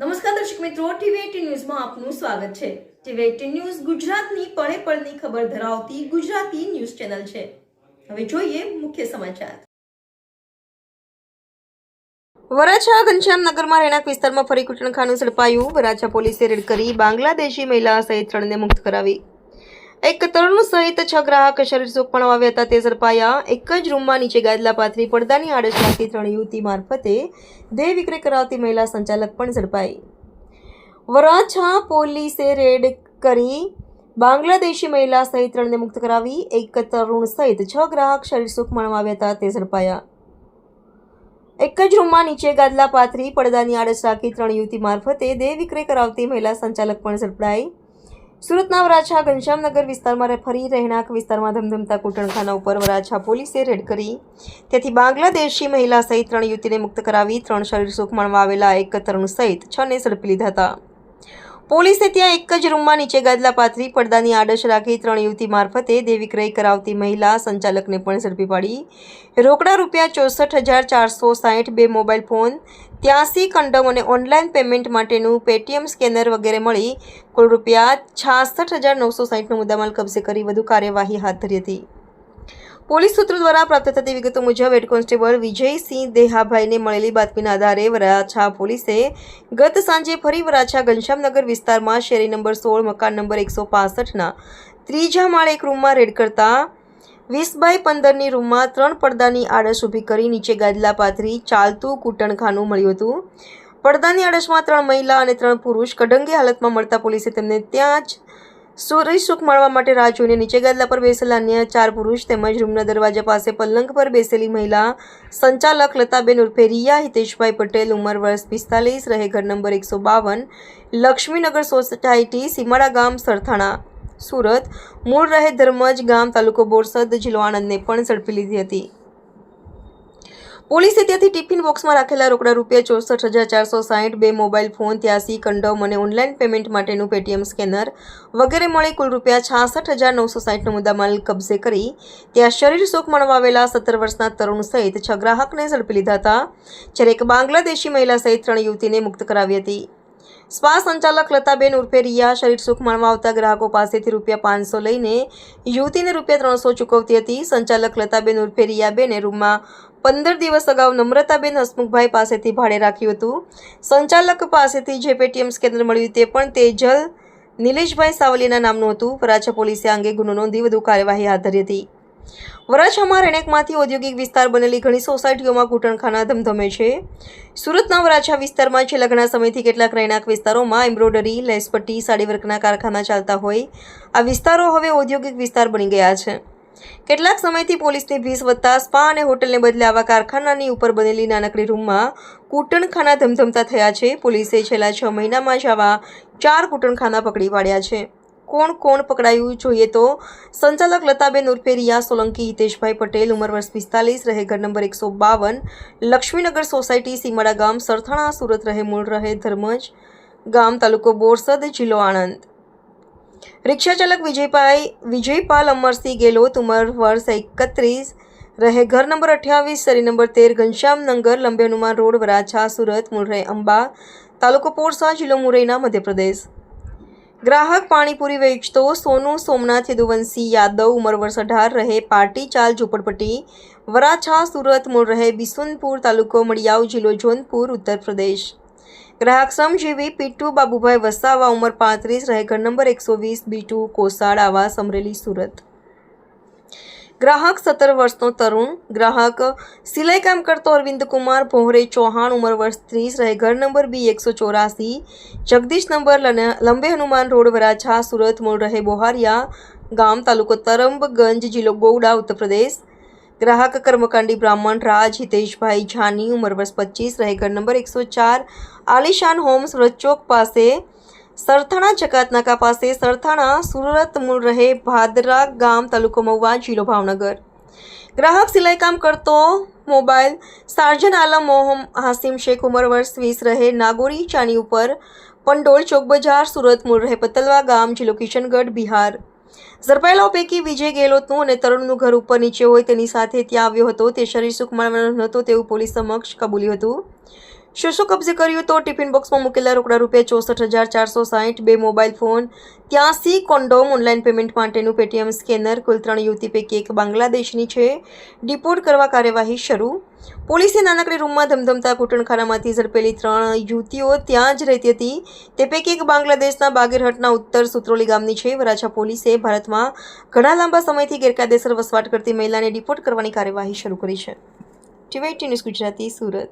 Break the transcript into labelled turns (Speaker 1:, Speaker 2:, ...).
Speaker 1: નમસ્કાર દર્શક મિત્રો ટીવી ન્યૂઝમાં આપનું સ્વાગત છે. ટીવી એટીન ન્યૂઝ ગુજરાતની પળે પળની ખબર ધરાવતી ગુજરાતી ન્યૂઝ ચેનલ છે. હવે જોઈએ મુખ્ય સમાચાર. વરાછા ઘનશ્યામનગરમાં રહેણાંક વિસ્તારમાં ફરી કૂટણખાનું ઝડપાયું. વરાછા પોલીસે રેડ કરી બાંગ્લાદેશી મહિલા સહિત ત્રણને મુક્ત કરાવી. એક તરુણ સહિત છ ગ્રાહક શરીર પણ આવ્યા હતા. તે ઝડપાયા. એક જ રૂમમાં નીચે ગાદલા પાથરી પડદાની આડશ રાખી ત્રણ યુવતી મારફતે દેહ વિક્રય કરાવતી મહિલા સંચાલક પણ ઝડપાઈ. વરાછા પોલીસે રેડ કરી બાંગ્લાદેશી મહિલા સહિત ત્રણને મુક્ત કરાવી. એક તરુણ સહિત છ ગ્રાહક શરીર સુખ માણવા આવ્યા હતા. તે ઝડપાયા. એક જ રૂમમાં નીચે ગાદલા પાથરી પડદાની આડશ રાખી ત્રણ યુવતી મારફતે દેહ વિક્રય કરાવતી મહિલા સંચાલક પણ ઝડપાઈ. સુરતના વરાછા ઘનશ્યામનગર વિસ્તારમાં ફરી રહેણાંક વિસ્તારમાં ધમધમતા કૂટણખાના ઉપર વરાછા પોલીસે રેડ કરી. તેથી બાંગ્લાદેશી મહિલા સહિત ત્રણ યુવતીને મુક્ત કરાવી ત્રણ શરીર સુખ માણવા આવેલા એક તરુણ સહિત છને ઝડપી લીધા હતા. પોલીસે ત્યાં એક જ રૂમમાં નીચે ગાદલા પાથરી, પડદાની આડશ રાખી ત્રણ યુવતી મારફતે દેવી વિક્રય કરાવતી મહિલા સંચાલકને પણ ઝડપી પાડી. રોકડા રૂપિયા ચોસઠ હજાર ચારસો સાહીઠ બે મોબાઈલ ફોન, ત્યાંસી કંડમ અને ઓનલાઈન પેમેન્ટ માટેનું પેટીએમ સ્કેનર વગેરે મળી કુલ રૂપિયા છાસઠ હજાર નવસો સાહીઠનો મુદ્દામાલ કબજે કરી વધુ કાર્યવાહી હાથ ધરી હતી. પોલીસ સૂત્રો દ્વારા પ્રાપ્ત થતી વિગતો મુજબ હેડ કોન્સ્ટેબલ વિજયસિંહ દેહાભાઈને મળેલી બાતમીના આધારે વરાછા પોલીસે ગત સાંજે ફરી વરાછા ઘનશ્યામનગર વિસ્તારમાં શેરી નંબર સોળ, મકાન નંબર એકસો પાસઠના ત્રીજા માળે એક રૂમમાં રેડ કરતા વીસ બાય પંદરની રૂમમાં ત્રણ પડદાની આડશ ઊભી કરી નીચે ગાદલા પાથરી ચાલતું કૂટણખાનું મળ્યું હતું. પડદાની આડશમાં ત્રણ મહિલા અને ત્રણ પુરુષ કડંગી હાલતમાં મળતા પોલીસે તેમને ત્યાં જ સુરજ સુખ માણવા માટે રાહ જોઈને નીચે ગાદલા પર બેસેલા અન્ય ચાર પુરુષ તેમજ રૂમના દરવાજા પાસે પલંગ પર બેસેલી મહિલા સંચાલક લતાબેન ઉર્ફે રિયા હિતેશભાઈ પટેલ, ઉંમર વર્ષ પિસ્તાલીસ, રહે ઘર નંબર એકસો બાવન, લક્ષ્મીનગર સોસાયટી, સીમાડા ગામ, સરથાણા. સુરત, મૂળ રહે ધર્મજ ગામ, તાલુકો બોરસદ, જિલ્લો આણંદને પણ ઝડપી લીધી હતી. પોલીસે ત્યાંથી ટિફિન બોક્સમાં રાખેલા રોકડા રૂપિયા ચોસઠ હજાર ચારસો સાહીઠ, બે મોબાઈલ ફોન, ત્યાસી કંડોમ અને ઓનલાઈન પેમેન્ટ માટેનું પેટીએમ સ્કેનર વગેરે મળી કુલ રૂપિયા છાસઠ હજાર નવસો સાહીઠનો મુદ્દામાલ કબજે કરી ત્યાં શરીર શોક માણવા આવેલા સત્તર વર્ષના તરુણ સહિત છ ગ્રાહકને ઝડપી લીધા હતા, જ્યારે એક બાંગ્લાદેશી મહિલા સહિત ત્રણ યુવતીને મુક્ત કરાવી હતી. સ્પા સંચાલક લતાબેન ઉર્ફે રિયા શરીર સુખ માણવા આવતા ગ્રાહકો પાસેથી રૂપિયા પાંચસો લઈને યુવતીને રૂપિયા ત્રણસો ચૂકવતી હતી. સંચાલક લતાબેન ઉર્ફે રિયાબેને રૂમમાં પંદર દિવસ અગાઉ નમ્રતાબેન હસમુખભાઈ પાસેથી ભાડે રાખ્યું હતું. સંચાલક પાસેથી જે પેટીએમ સ્કેનર મળ્યું તે પણ તેજલ, નિલેશભાઈ સાવલીના નામનું હતું. વરાછા પોલીસે આ અંગે ગુનો નોંધી વધુ કાર્યવાહી હાથ ધરી હતી. વરાછામાં રહેણાંકમાંથી ઔદ્યોગિક વિસ્તાર બનેલી ઘણી સોસાયટીઓમાં કૂટણખાના ધમધમે છે. સુરતના વરાછા વિસ્તારમાં છેલ્લા ઘણા સમયથી કેટલાક રહેણાંક વિસ્તારોમાં એમ્બ્રોઇડરી, લેસપટ્ટી, સાડીવર્કના કારખાના ચાલતા હોય. આ વિસ્તારો હવે ઔદ્યોગિક વિસ્તાર બની ગયા છે. કેટલાક સમયથી પોલીસની ભીસ વધતા સ્પા અને હોટલને બદલે આવા કારખાનાની ઉપર બનેલી નાનકડી રૂમમાં કૂટણખાના ધમધમતા થયા છે. પોલીસે છેલ્લા છ મહિનામાં જ આવા ચાર કૂટણખાના પકડી પાડ્યા છે. કોણ કોણ પકડાયું જોઈએ તો સંચાલક લતાબેન ઉર્ફે રિયા સોલંકી, હિતેશભાઈ પટેલ, ઉંમર વર્ષ પિસ્તાલીસ, રહે ઘર નંબર એકસો બાવન, લક્ષ્મીનગર સોસાયટી, સીમાડા ગામ, સરથાણા, સુરત રહે મૂળ રહે ધર્મજ ગામ, તાલુકો બોરસદ, જિલ્લો આણંદ. રિક્ષા ચાલક વિજયભાઈ વિજયપાલ અમરસિંહ ગેલોત, ઉંમર વર્ષ એકત્રીસ, રહે ઘર નંબર અઠ્યાવીસ સરી નંબર તેર ઘનશ્યામનગર લંબે હનુમાન રોડ વરાછા, સુરત, મૂળ રહે અંબા, તાલુકો પોરસા, જિલ્લો મુરૈના, મધ્યપ્રદેશ. ગ્રાહક પાણીપુરી વેચતો સોનુ, સોમનાથ, યદુવંશી, યાદવ, ઉંમર વર્ષ અઢાર રહે પાર્ટી ચાલ, ઝુંપડપટ્ટી, વરાછા, સુરત, મૂળ રહે, બિસુનપુર તાલુકો, મડિયાવ જિલ્લો, જોનપુર ઉત્તર પ્રદેશ ગ્રાહક શ્રમજીવી પીટુ બાબુભાઈ વસાવા, ઉંમર પાંત્રીસ રહે, ઘર નંબર એકસો વીસ બી ટુ કોસાડ આવાસ અમરેલી સુરત. ગ્રાહક સત્તર વર્ષનો તરુણ, ગ્રાહક સિલાઈ કામ કરતો અરવિંદ કુમાર ભોહરે ચૌહાણ ઉંમર વર્ષ ત્રીસ, રહે ઘર નંબર બી એકસો ચોરાસી, જગદીશ નંબર લંબે હનુમાન રોડ વરાછા, સુરત મૂળ રહે બોહારિયા, ગામ તાલુકો તરંબગંજ જિલ્લો ગોવડા ઉત્તર પ્રદેશ. ગ્રાહક કર્મકાંડી બ્રાહ્મણ રાજ, હિતેશભાઈ જાની ઉંમર વર્ષ પચીસ, રહે ઘર નંબર એકસો ચાર, આલિશાન હોમ્સ રચોક પાસે સરથાણા જકાતનાકા પાસે સરથાણા સુરત મૂળ રહે ભાદરા ગામ તાલુકો મહુવા જિલ્લો ભાવનગર. ગ્રાહક સિલાઈ કામ કરતો મોબાઈલ સાર્જન આલમ મોહમ હાસિમ શેખ ઉમર વર્ષ વીસ રહે નાગોરી ચાની ઉપર પંડોળ ચોક બજાર સુરત મૂળ રહે પતલવા ગામ જિલ્લો કિશનગઢ બિહાર. ઝડપાયેલાઓ પૈકી વિજય ગેહલોતનું અને તરુણનું ઘર ઉપર નીચે હોય તેની સાથે ત્યાં આવ્યો હતો. તે શરીર સુખ માણવાનો નહોતો તેવું પોલીસ સમક્ષ કબૂલ્યું હતું. શું શું કબજે કર્યું તો ટિફિન બોક્સમાં મૂકેલા રોકડા રૂપિયા ચોસઠ હજાર ચારસો સાહીઠ, બે મોબાઈલ ફોન, ત્યાંસી કોન્ડોમ ઓનલાઈન પેમેન્ટ માટેનું પેટીએમ સ્કેનર, કુલ ત્રણ યુવતી પૈકી એક બાંગ્લાદેશની છે. ડિપોર્ટ કરવા કાર્યવાહી શરૂ. પોલીસે નાનકડી રૂમમાં ધમધમતા કૂટણખાનામાંથી ઝડપેલી ત્રણ યુવતીઓ ત્યાં જ રહેતી હતી. તે પૈકી એક બાંગ્લાદેશના બાગેરહટના ઉત્તર સુત્રોલી ગામની છે. વરાછા પોલીસે ભારતમાં ઘણા લાંબા સમયથી ગેરકાયદેસર વસવાટ કરતી મહિલાને ડિપોર્ટ કરવાની કાર્યવાહી શરૂ કરી છે. ટીવાય ન્યૂઝ ગુજરાતી, સુરત.